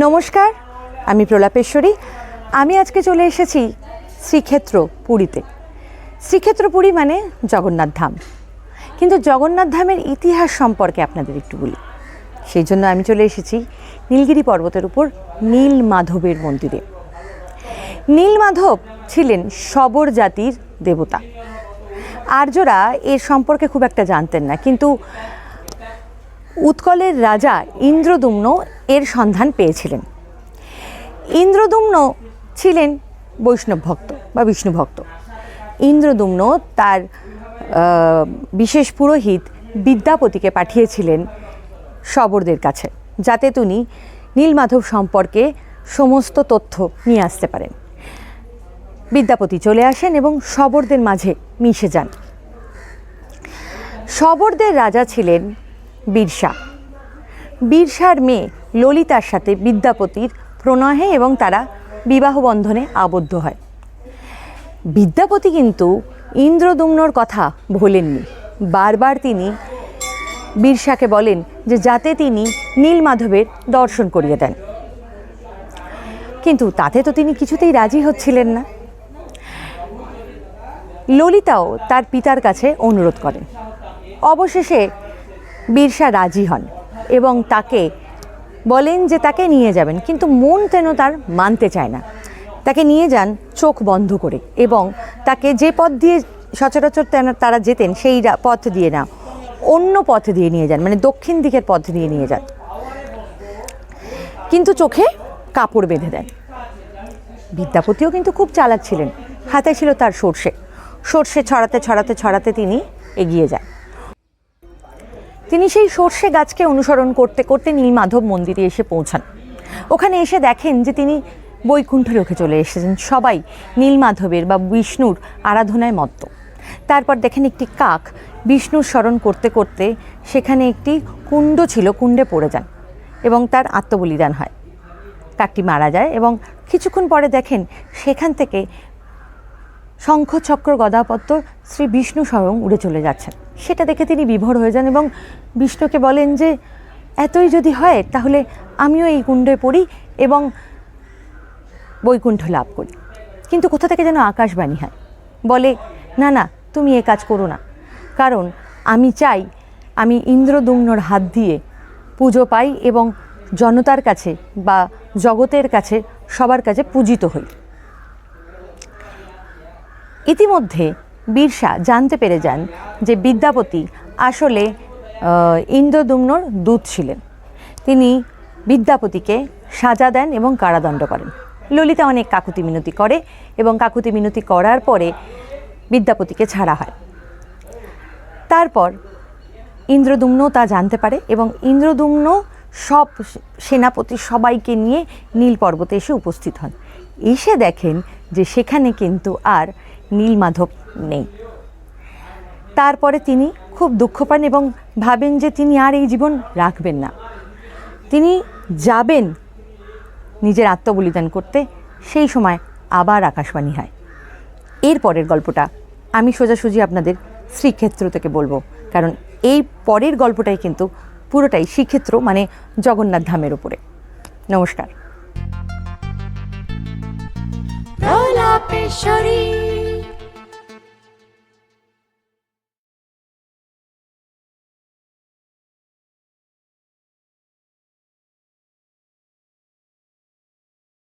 নমস্কার, আমি প্রলাপেশ্বরী আমি আজকে চলে এসেছি শ্রীক্ষেত্র পুরীতে। শ্রীক্ষেত্র পুরী মানে জগন্নাথ ধাম। কিন্তু জগন্নাথ ধামের ইতিহাস সম্পর্কে আপনাদের একটু বলি। সেই জন্য আমি চলে এসেছি নীলগিরি পর্বতের উপর নীল মাধবের মন্দিরে। নীল মাধব ছিলেন শবর জাতির দেবতা। আর্যরা এর সম্পর্কে খুব একটা জানতেন না, কিন্তু উৎকলের রাজা ইন্দ্রদুম্ন এর সন্ধান পেয়েছিলেন। ইন্দ্রদুম্ন ছিলেন বৈষ্ণব ভক্ত বা বিষ্ণু ভক্ত। ইন্দ্রদুম্ন তার বিশেষ পুরোহিত বিদ্যাপতিকে পাঠিয়েছিলেন শবরদের কাছে, যাতে তিনি নীলমাধব সম্পর্কে সমস্ত তথ্য নিয়ে আসতে পারেন। বিদ্যাপতি চলে আসেন এবং শবরদের মাঝে মিশে যান। শবরদের রাজা ছিলেন বীরসা। বীরসার মেয়ে ললিতার সাথে বিদ্যাপতির প্রণয়ে এবং তারা বিবাহ বন্ধনে আবদ্ধ হয়। বিদ্যাপতি কিন্তু ইন্দ্রদুম্নর কথা ভোলেননি। বারবার তিনি বীরসাকে বলেন যে যাতে তিনি নীলমাধবের দর্শন করিয়ে দেন। কিন্তু তাতে তো তিনি কিছুতেই রাজি হচ্ছিলেন না। ললিতাও তার পিতার কাছে অনুরোধ করেন। অবশেষে বীরসা রাজি হন এবং তাকে বলেন যে তাকে নিয়ে যাবেন, কিন্তু মন যেন তার মানতে চায় না। তাকে নিয়ে যান চোখ বন্ধ করে এবং তাকে যে পথ দিয়ে সচরাচর তারা যেতেন সেই পথ দিয়ে না, অন্য পথ দিয়ে নিয়ে যান মানে দক্ষিণ দিকের পথ দিয়ে নিয়ে যান। কিন্তু চোখে কাপড় বেঁধে দেন। বিদ্যাপতিও কিন্তু খুব চালাক ছিলেন, হাতে ছিল তার সর্ষে। সর্ষে ছড়াতে ছড়াতে ছড়াতে তিনি এগিয়ে যান। তিনি সেই সর্ষে গাছকে অনুসরণ করতে করতে নীলমাধব মন্দিরে এসে পৌঁছান। ওখানে এসে দেখেন যে তিনি বৈকুণ্ঠ লোকে চলে এসেছেন। সবাই নীলমাধবের বা বিষ্ণুর আরাধনায় মত্ত। তারপর দেখেন একটি কাক বিষ্ণুর স্মরণ করতে করতে সেখানে একটি কুণ্ড ছিল, কুণ্ডে পড়ে যান এবং তার আত্মবলিদান হয়। কাকটি মারা যায় এবং কিছুক্ষণ পরে দেখেন সেখান থেকে শঙ্খ চক্র গদাপত্র শ্রী বিষ্ণু স্বয়ং উড়ে চলে যাচ্ছেন। সেটা দেখে তিনি বিভোর হয়ে যান এবং বিষ্ণুকে বলেন যে, এতই যদি হয়, তাহলে আমিও এই কুণ্ডে পড়ি এবং বৈকুণ্ঠ লাভ করি। কিন্তু কোথা থেকে যেন আকাশবাণী হয়? বলে, না না, তুমি এ কাজ করো না। কারণ আমি চাই, আমি ইন্দ্রদুম্নর হাত দিয়ে পুজো পাই এবং জনতার কাছে বা জগতের কাছে সবার কাছে পূজিত হই। ইতিমধ্যে বীরসা জানতে পেরে যান যে বিদ্যাপতি আসলে ইন্দ্রদুম্নর দূত ছিলেন। তিনি বিদ্যাপতিকে সাজা দেন এবং কারাদণ্ড করেন। ললিতা অনেক কাকুতি মিনতি করে এবং কাকুতি মিনতি করার পরে বিদ্যাপতিকে ছাড়া হয়। তারপর ইন্দ্রদুম্ন তা জানতে পারে এবং ইন্দ্রদুম্ন সব সেনাপতি সবাইকে নিয়ে নীল পর্বতে এসে উপস্থিত হন। এসে দেখেন যে সেখানে কিন্তু আর নীলমাধব নেই। তারপরে তিনি খুব দুঃখ পান এবং ভাবেন যে তিনি আর এই জীবন রাখবেন না। তিনি যাবেন নিজের আত্মবলিদান করতে, সেই সময় আবার আকাশবাণী হয়। এর পরের গল্পটা আমি সোজাসুজি আপনাদের শ্রীক্ষেত্র থেকে বলব, কারণ এই পরের গল্পটাই কিন্তু পুরোটাই শ্রীক্ষেত্র মানে জগন্নাথ ধামের উপরে। নমস্কার।